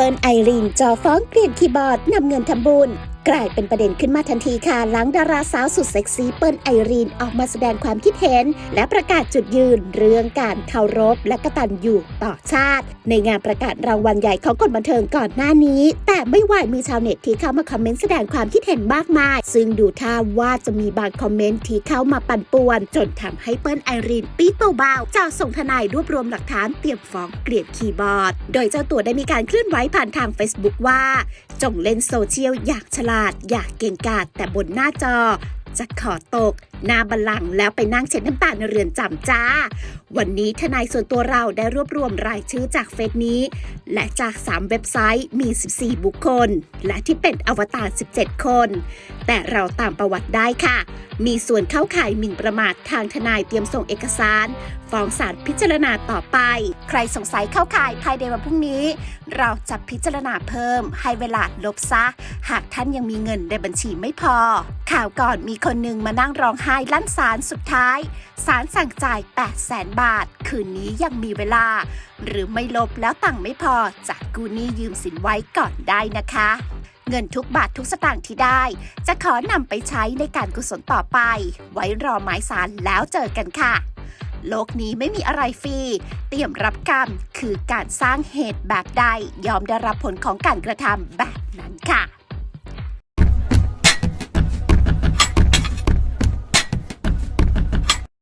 เปิลไอรีนจอฟ้องเกลียนคีย์บอร์ดนำเงินทำบุญ กลายเป็นประเด็นขึ้นมาทันทีค่ะหลังดาราสาวสุดเซ็กซี่เปิ้ลไอรีนออกมาแสดงความคิดเห็น และประกาศจุดยืนเรื่องการเคารพและกตัญญูต่อชาติ ในงานประกาศรางวัลใหญ่ของคนบันเทิงก่อนหน้านี้ แต่ไม่ไหวมีชาวเน็ตที่เข้ามาคอมเมนต์แสดงความคิดเห็นมากมาย ซึ่งดูท่าว่าจะมีบางคอมเมนต์ที่เข้ามาปั่นป่วน จนทำให้เปิ้ลไอรีนปี๊ดเบาๆจะส่งทนายรวบรวมหลักฐานเตรียมฟ้องเกลียดคีย์บอร์ด โดยเจ้าตัวได้มีการเคลื่อนไหวผ่านทาง Facebook ว่า จงเล่นโซเชียลอยากฉลาดอยากเก่งกาดแต่บนหน้าจอ จะขอตก หน้าบัลลังแล้วไปนั่งเช็ดน้ำตาในเรือนจำจ้า วันนี้ทนายส่วนตัวเราได้รวบรวมรายชื่อจากเฟซนี้ และจาก 3 เว็บไซต์มี 14 บุคคล และที่เป็นอวตาร 17 คน แต่เราตามประวัติได้ค่ะ มีส่วนเข้าข่ายหมิ่นประมาททางทนายเตรียมส่งเอกสารฟ้องศาลพิจารณาต่อไป ใครสงสัยเข้าข่ายภายในวันพรุ่งนี้ เราจะพิจารณาเพิ่ม ให้เวลาลบซะ หากท่านยังมีเงินในบัญชีไม่พอ ข่าวก่อนมีคนหนึ่งมานั่งร้องไห้ลั่นศาลสุดท้ายศาลสั่งจ่าย 8 0 0แสนบาท คืนนี้ยังมีเวลา หรือไม่ลบแล้วตังค์ไม่พอจากกูหนี้ยืมสินไว้ก่อนได้นะคะ เงินทุกบาททุกสตางค์ที่ได้ จะขอนำไปใช้ในการกุศลต่อไป ไว้รอหมายสารแล้วเจอกันค่ะ โลกนี้ไม่มีอะไรฟรี เตรียมรับกรรมคือการสร้างเหตุแบบใด ยอมได้รับผลของการกระทำแบบนั้นค่ะ